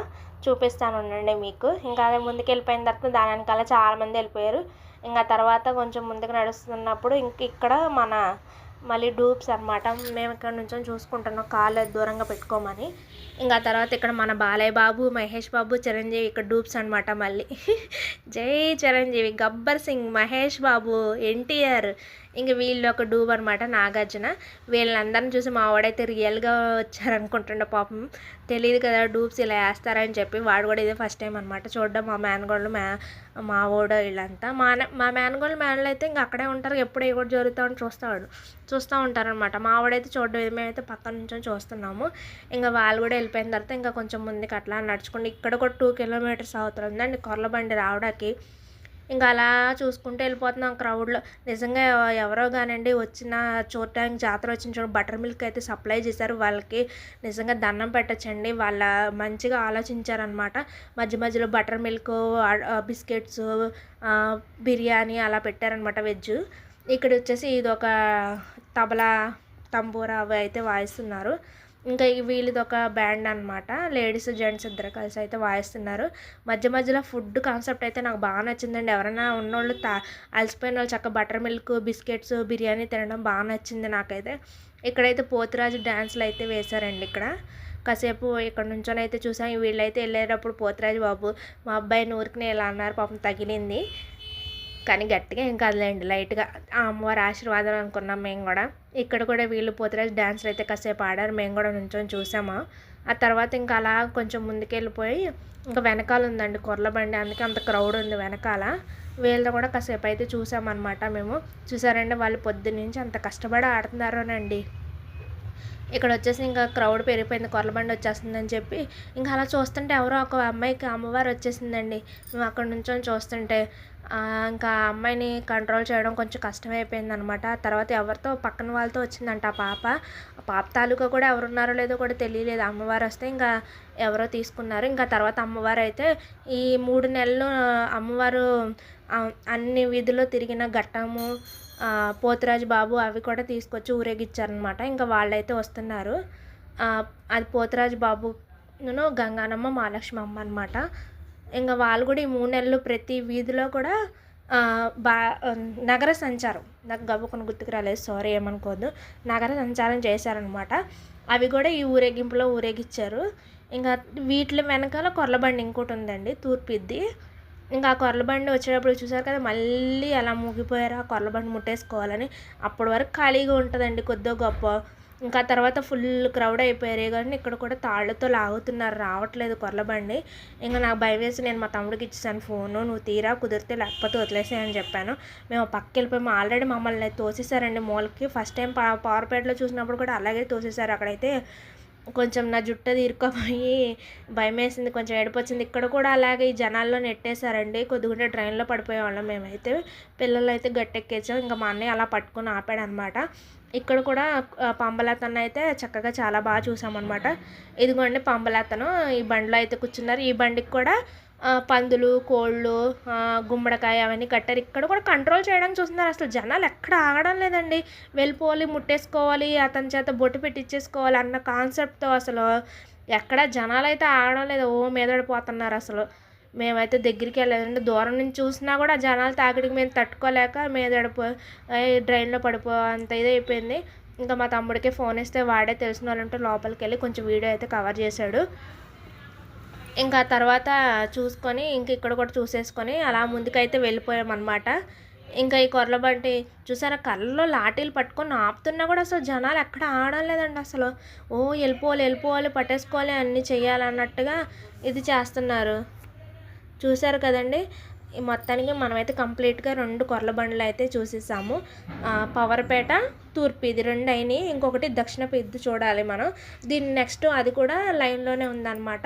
చూపిస్తాను ఉండండి మీకు. ఇంకా అదే ముందుకు వెళ్ళిపోయిన తర్వాత దాని వెనకాల చాలామంది వెళ్ళిపోయారు. ఇంకా తర్వాత కొంచెం ముందుకు నడుస్తున్నప్పుడు ఇంక ఇక్కడ మన మళ్ళీ డూప్స్ అనమాట మేము ఇక్కడ నుంచి చూసుకుంటున్నాం. కాళ్ళు దూరంగా పెట్టుకోమని. ఇంకా తర్వాత ఇక్కడ మన బాలయ్య బాబు మహేష్ బాబు చిరంజీవి ఇక్కడ డూప్స్ అనమాట మళ్ళీ. జై చిరంజీవి గబ్బర్ సింగ్ మహేష్ బాబు ఎన్టీఆర్. ఇంక వీళ్ళు ఒక డూబ్ అనమాట నాగార్జున. వీళ్ళందరిని చూసి మా వాడైతే రియల్గా వచ్చారనుకుంటుండే పాపం. తెలియదు కదా డూబ్స్ ఇలా వేస్తారని చెప్పి వాడు కూడా ఇదే ఫస్ట్ టైం అనమాట చూడడం మా మేనగోళ్ళు మా మా ఓడో వీళ్ళంతా. మా మా మేనగోళ్ళు మేనలు అయితే ఇంక అక్కడే ఉంటారు. ఎప్పుడు ఏ కూడా జరుగుతామని చూస్తాడు చూస్తూ ఉంటారనమాట మా వాడైతే చూడడం మేమైతే పక్కన నుంచి చూస్తున్నాము. ఇంకా వాళ్ళు కూడా వెళ్ళిపోయిన తర్వాత ఇంకా కొంచెం ముందుకు అట్లా నడుచుకుంటే ఇక్కడ కూడా టూ కిలోమీటర్స్ అవుతుందండి కొర్లబండి రావడానికి. ఇంకా అలా చూసుకుంటూ వెళ్ళిపోతున్నాం క్రౌడ్లో. నిజంగా ఎవరో కానండి వచ్చిన చూడటానికి జాతర వచ్చిన చూడ బటర్ మిల్క్ అయితే సప్లై చేశారు. వాళ్ళకి నిజంగా దండం పెట్టచ్చండి. వాళ్ళ మంచిగా ఆలోచించారనమాట. మధ్య మధ్యలో బటర్ మిల్క్ బిస్కెట్స్ బిర్యానీ అలా పెట్టారనమాట వెజ్. ఇక్కడ వచ్చేసి ఇది ఒక తబలా తంబూరా అవి అయితే వాయిస్తున్నారు. ఇంకా వీళ్ళది ఒక బ్యాండ్ అనమాట లేడీస్ జెంట్స్ ఇద్దరు కలిసి అయితే వాయిస్తున్నారు. మధ్య మధ్యలో ఫుడ్ కాన్సెప్ట్ అయితే నాకు బాగా నచ్చిందండి. ఎవరైనా ఉన్నోళ్ళు తా అలసిపోయిన వాళ్ళు చక్క బటర్ మిల్క్ బిస్కెట్స్ బిర్యానీ తినడం బాగా నచ్చింది నాకైతే. ఇక్కడైతే పోతురాజు డ్యాన్స్లు అయితే వేశారండి ఇక్కడ. కాసేపు ఇక్కడ నుంచొని అయితే చూసాం. వీళ్ళైతే వెళ్ళేటప్పుడు పోతురాజు బాబు మా అబ్బాయిని ఊరికి ఇలా అన్నారు పాపం తగిలింది. కానీ గట్టిగా ఏం కాదులేండి లైట్గా. ఆ అమ్మవారి ఆశీర్వాదం అనుకున్నాం మేము కూడా. ఇక్కడ కూడా వీళ్ళు పోతురాజు డ్యాన్స్లు అయితే కాసేపు ఆడారు మేము కూడా నుంచొని చూసాము. ఆ తర్వాత ఇంకా అలా కొంచెం ముందుకెళ్ళిపోయి ఇంకా వెనకాల ఉందండి కొర్ల బండి అందుకే అంత క్రౌడ్ ఉంది వెనకాల. వీళ్ళతో కూడా కాసేపు అయితే చూసామన్నమాట మేము. చూసారండి వాళ్ళు పొద్దున్న నుంచి అంత కష్టపడి ఆడుతున్నారోనండి. ఇక్కడ వచ్చేసి ఇంకా క్రౌడ్ పెరిగిపోయింది కొర్లబండి వచ్చేస్తుందని చెప్పి. ఇంకా అలా చూస్తుంటే ఎవరో ఒక అమ్మాయికి అమ్మవారు వచ్చేసిందండి. మేము అక్కడ నుంచొని చూస్తుంటే ఇంకా ఆ అమ్మాయిని కంట్రోల్ చేయడం కొంచెం కష్టమైపోయింది అనమాట తర్వాత ఎవరితో పక్కన వాళ్ళతో వచ్చిందంట ఆ పాప. పాప తాలూకా కూడా ఎవరున్నారో లేదో కూడా తెలియలేదు. అమ్మవారు వస్తే ఇంకా ఎవరో తీసుకున్నారు. ఇంకా తర్వాత అమ్మవారు అయితే ఈ మూడు నెలలు అమ్మవారు అన్ని వీధుల్లో తిరిగిన ఘట్టము పోతురాజు బాబు అవి కూడా తీసుకొచ్చి ఊరేగిచ్చారనమాట. ఇంకా వాళ్ళైతే వస్తున్నారు. అది పోతురాజు బాబును గంగానమ్మ మహాలక్ష్మి అమ్మ అనమాట. ఇంకా వాళ్ళు కూడా ఈ మూడు నెలలు ప్రతి వీధిలో కూడా బా నగర సంచారం. నాకు గవ్వకొని గుర్తుకు రాలేదు సారీ ఏమనుకోవద్దు. నగర సంచారం చేశారనమాట. అవి కూడా ఈ ఊరేగింపులో ఊరేగిచ్చారు. ఇంకా వీటి వెనకాల కొర్లబండి ఇంకోటి ఉందండి తూర్పిద్ది. ఇంకా ఆ కొర్లబండి వచ్చేటప్పుడు చూసారు కదా మళ్ళీ అలా మూగిపోయారు. ఆ కొర్లబండి ముట్టేసుకోవాలని. అప్పటి వరకు ఖాళీగా ఉంటుందండి కొద్దిగా గొప్ప. ఇంకా తర్వాత ఫుల్ క్రౌడ్ అయిపోయారు కానీ ఇక్కడ కూడా తాళ్ళతో లాగుతున్నారు. రావట్లేదు కొర్లబండి ఇంకా నాకు భయం వేసి నేను మా తమ్ముడికి ఇచ్చేసాను ఫోను. నువ్వు తీరా కుదిరితే లేకపోతే వదిలేసాయని చెప్పాను. మేము పక్కకి వెళ్ళిపోయాము. ఆల్రెడీ మమ్మల్ని తోసేసారండి మూలకి. ఫస్ట్ టైం పవర్పేటలో చూసినప్పుడు కూడా అలాగే తోసేసారు. అక్కడైతే కొంచెం నా జుట్టు అది భయం వేసింది. కొంచెం ఏడిపోయింది ఇక్కడ కూడా అలాగే ఈ జనాల్లో నెట్టేశారండి. కొద్దిగా ట్రైన్లో పడిపోయేవాళ్ళం మేమైతే. పిల్లలు అయితే గట్టెక్కేసాం. ఇంకా మా అన్నయ్య అలా పట్టుకుని ఆపాడు అనమాట ఇక్కడ కూడా పంబలతను అయితే చక్కగా చాలా బాగా చూసామన్నమాట. ఇదిగోండి పంబలతను ఈ బండిలో అయితే కూర్చున్నారు. ఈ బండికి కూడా పందులు కోళ్ళు గుమ్మడికాయ అవన్నీ కట్టారు. ఇక్కడ కూడా కంట్రోల్ చేయడానికి చూస్తున్నారు. అసలు జనాలు ఎక్కడ ఆగడం లేదండి. వెళ్ళిపోవాలి ముట్టేసుకోవాలి అతని చేత బొట్టు పెట్టించేసుకోవాలి అన్న కాన్సెప్ట్తో అసలు ఎక్కడ జనాలు అయితే ఆగడం లేదు. ఓ మీదడిపోతున్నారు అసలు. మేమైతే దగ్గరికి వెళ్ళలేదంటే దూరం నుంచి చూసినా కూడా జనాలు తాకిడికి మేము తట్టుకోలేక మీదడిపో డ్రైన్లో పడిపో అంత ఇది అయిపోయింది. ఇంకా మా తమ్ముడికి ఫోన్ ఇస్తే వాడే తెలిసిన వాళ్ళంటే లోపలికి వెళ్ళి కొంచెం వీడియో అయితే కవర్ చేశాడు. ఇంకా తర్వాత చూసుకొని ఇంక ఇక్కడ కూడా చూసేసుకొని అలా ముందుకైతే వెళ్ళిపోయామన్నమాట. ఇంకా ఈ కొర్రబంటి చూసారా? కళ్ళలో లాఠీలు పట్టుకొని ఆపుతున్నా కూడా అసలు జనాలు ఎక్కడ ఆడడం లేదండి అసలు. ఓ వెళ్ళిపోవాలి వెళ్ళిపోవాలి పట్టేసుకోవాలి అన్నీ చేయాలన్నట్టుగా ఇది చేస్తున్నారు. చూసారు కదండి. మొత్తానికి మనమైతే కంప్లీట్గా రెండు కొర్ల బండ్లు అయితే చూసేసాము. పవర్పేట తూర్పు ఇది రెండు అయినాయి. ఇంకొకటి దక్షిణపు ఇది చూడాలి మనం. దీని నెక్స్ట్ అది కూడా లైన్లోనే ఉందన్నమాట.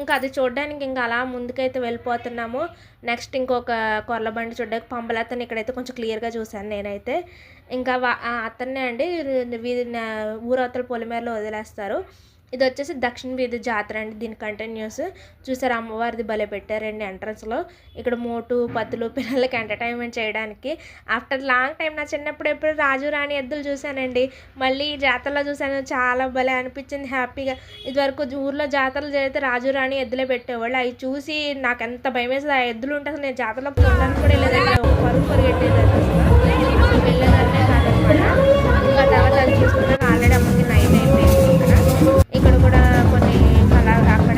ఇంకా అది చూడడానికి ఇంకా అలా ముందుకైతే వెళ్ళిపోతున్నాము. నెక్స్ట్ ఇంకొక కొర్ల బండి చూడడానికి పంపలతను ఇక్కడైతే కొంచెం క్లియర్గా చూశాను నేనైతే. ఇంకా అతన్నే అండి ఊరవతల పొలిమేరలో వదిలేస్తారు. ఇది వచ్చేసి దక్షిణ వీధి జాతర అండి. దీని కంటిన్యూస్ చూసారు అమ్మవారిది భలే పెట్టారండి ఎంట్రన్స్లో ఇక్కడ మోటు పత్తులు పిల్లలకి ఎంటర్టైన్మెంట్ చేయడానికి. ఆఫ్టర్ లాంగ్ టైం నా చిన్నప్పుడు ఎప్పుడు రాజు రాణి ఎద్దులు చూశానండి. మళ్ళీ ఈ జాతరలో చూశాను. చాలా భలే అనిపించింది హ్యాపీగా. ఇదివరకు ఊర్లో జాతరలు జరిగితే రాజు రాణి ఎద్దులే పెట్టేవాళ్ళు. అవి చూసి నాకు ఎంత భయం వేస్తుంది ఆ ఎద్దులు ఉంటే అసలు నేను జాతరలో పొందడానికి కూడా వెళ్ళేదండి పరుగు పరిగెట్టేదాన్ని అసలు. ఇంకా తర్వాత అది ఇక్కడ కూడా కొన్ని అలా అక్కడ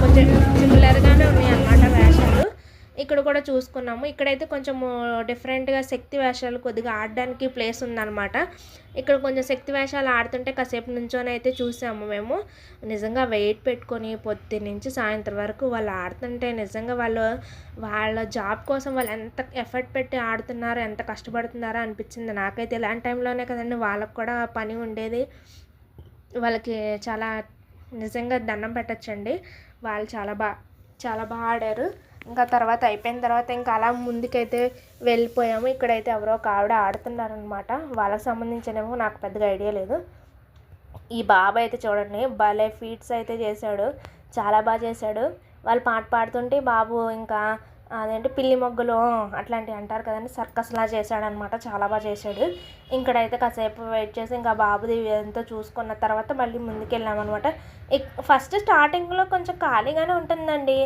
కొంచెం సిమిలర్గానే ఉన్నాయి అన్నమాట వేషాలు. ఇక్కడ కూడా చూసుకున్నాము. ఇక్కడైతే కొంచెము డిఫరెంట్గా శక్తి వేషాలు కొద్దిగా ఆడడానికి ప్లేస్ ఉందన్నమాట. ఇక్కడ కొంచెం శక్తి వేషాలు ఆడుతుంటే కాసేపు నుంచొని అయితే చూసాము మేము. నిజంగా వెయిట్ పెట్టుకొని పొద్దు నుంచి సాయంత్రం వరకు వాళ్ళు ఆడుతుంటే నిజంగా వాళ్ళు వాళ్ళ జాబ్ కోసం వాళ్ళు ఎంత ఎఫర్ట్ పెట్టి ఆడుతున్నారో ఎంత కష్టపడుతున్నారో అనిపించింది. నాకైతే ఇలాంటి టైంలోనే కదండి వాళ్ళకు కూడా పని ఉండేది. వాళ్ళకి చాలా నిజంగా దండం పెట్టచ్చండి. వాళ్ళు చాలా బాగా చాలా బాగా ఆడారు. ఇంకా తర్వాత అయిపోయిన తర్వాత ఇంకా అలా ముందుకైతే వెళ్ళిపోయాము. ఇక్కడైతే ఎవరో ఒక ఆవిడ ఆడుతున్నారనమాట వాళ్ళకి సంబంధించినేమో నాకు పెద్దగా ఐడియా లేదు. ఈ బాబు అయితే చూడండి భలే ఫీట్స్ అయితే చేశాడు. చాలా బాగా చేశాడు. వాళ్ళు పాట పాడుతుంటే బాబు ఇంకా అదేంటి పిల్లి మొగ్గలు అట్లాంటివి అంటారు కదండి. సర్కస్లా చేశాడనమాట చాలా బాగా చేశాడు. ఇక్కడైతే కాసేపు వెయిట్ చేసి ఇంకా బాబుది ఎంతో చూసుకున్న తర్వాత మళ్ళీ ముందుకెళ్ళామన్నమాట. ఫస్ట్ స్టార్టింగ్లో కొంచెం ఖాళీగానే ఉంటుందండి.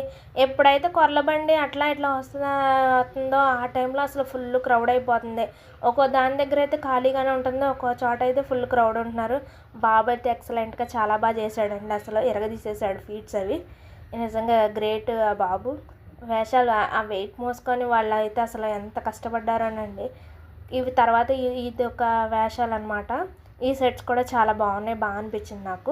ఎప్పుడైతే కొరల బండి అట్లా ఇట్లా వస్తుందో వస్తుందో ఆ టైంలో అసలు ఫుల్ క్రౌడ్ అయిపోతుంది. ఒక్కో దాని దగ్గర అయితే ఖాళీగానే ఉంటుందో ఒక్కో చోట అయితే ఫుల్ క్రౌడ్ ఉంటున్నారు. బాబు అయితే ఎక్సలెంట్గా చాలా బాగా చేశాడండి. అసలు ఎరగదీసేసాడు ఫీట్స్ అవి. నిజంగా గ్రేట్ ఆ బాబు. వేషాలు ఆ వెయిట్ మోసుకొని వాళ్ళు అయితే అసలు ఎంత కష్టపడ్డారోనండి. ఇవి తర్వాత ఇది ఒక వేషాలు అనమాట ఈ సెట్స్ కూడా చాలా బాగున్నాయి బాగా అనిపించింది నాకు.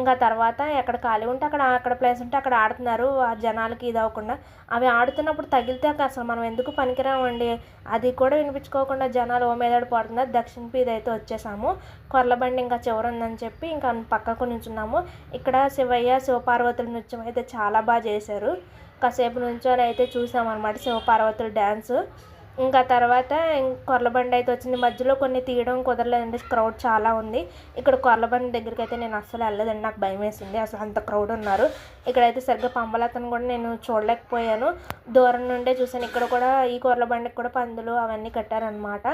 ఇంకా తర్వాత ఎక్కడ ఖాళీ ఉంటే అక్కడ అక్కడ ప్లేస్ ఉంటే అక్కడ ఆడుతున్నారు. ఆ జనాలకి ఇది అవ్వకుండా. అవి ఆడుతున్నప్పుడు తగిలితే అసలు మనం ఎందుకు పనికిరామండి? అది కూడా వినిపించుకోకుండా జనాలు ఓ మీద పడుతున్నారు. దక్షిణ పీద అయితే వచ్చేసాము. కొర్లబండి ఇంకా చివరి ఉందని చెప్పి ఇంకా పక్కకు నించున్నాము. ఇక్కడ శివయ్య శివపార్వతుల నృత్యం అయితే చాలా బాగా చేశారు. కాసేపు నుంచొని అయితే చూసామన్నమాట శివపార్వతుల డ్యాన్స్ ఇంకా తర్వాత కొర్లబండి అయితే వచ్చింది. మధ్యలో కొన్ని తీయడం కుదరలేదండి. క్రౌడ్ చాలా ఉంది. ఇక్కడ కొర్లబండి దగ్గరికి అయితే నేను అస్సలు వెళ్ళలేదండి. నాకు భయం వేసింది అసలు అంత క్రౌడ్ ఉన్నారు. ఇక్కడైతే సరిగ్గా పంబలతను కూడా నేను చూడలేకపోయాను. దూరం నుండే చూసాను ఇక్కడ కూడా ఈ కొర్లబండికి కూడా పందులు అవన్నీ కట్టారనమాట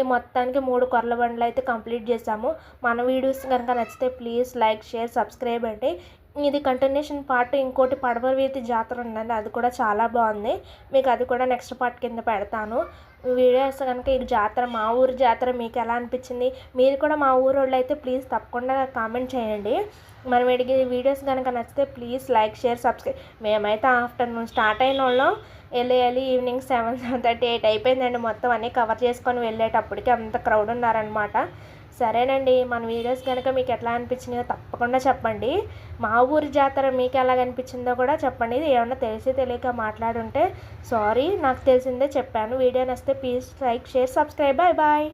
ఈ మొత్తానికి మూడు కొర్ల బండ్లు అయితే కంప్లీట్ చేసాము మన వీడియోస్ కనుక నచ్చితే ప్లీజ్ లైక్ షేర్ సబ్స్క్రైబ్ అండి. ఇది కంటిన్యూషన్ పార్ట్ ఇంకోటి పడవ జాతర ఉందండి. అది కూడా చాలా బాగుంది. మీకు అది కూడా నెక్స్ట్ పార్ట్ కింద పెడతాను. వీడియోస్ కనుక ఈ జాతర మా ఊరి జాతర మీకు ఎలా అనిపించింది? మీరు కూడా మా ఊరు వాళ్ళు అయితే ప్లీజ్ తప్పకుండా కామెంట్ చేయండి. మరి వీడికి వీడియోస్ కనుక నచ్చితే ప్లీజ్ లైక్ షేర్ సబ్స్క్రైబ్ మేమైతే ఆఫ్టర్నూన్ స్టార్ట్ అయిన వాళ్ళం. వెళ్ళి వెళ్ళి evening seven seven thirty eight అయిపోయిందండి. మొత్తం అన్నీ కవర్ చేసుకొని వెళ్ళేటప్పటికి అంత క్రౌడ్ ఉన్నారనమాట సరేనండి మన వీడియోస్ కనుక మీకు ఎట్లా అనిపించినాయో తప్పకుండా చెప్పండి. మా ఊరి జాతర మీకు ఎలా అనిపించిందో కూడా చెప్పండి. ఇది ఏమన్నా తెలిసి తెలియక మాట్లాడుంటే సారీ నాకు తెలిసిందే చెప్పాను. వీడియో నచ్చితే please like share subscribe. Bye bye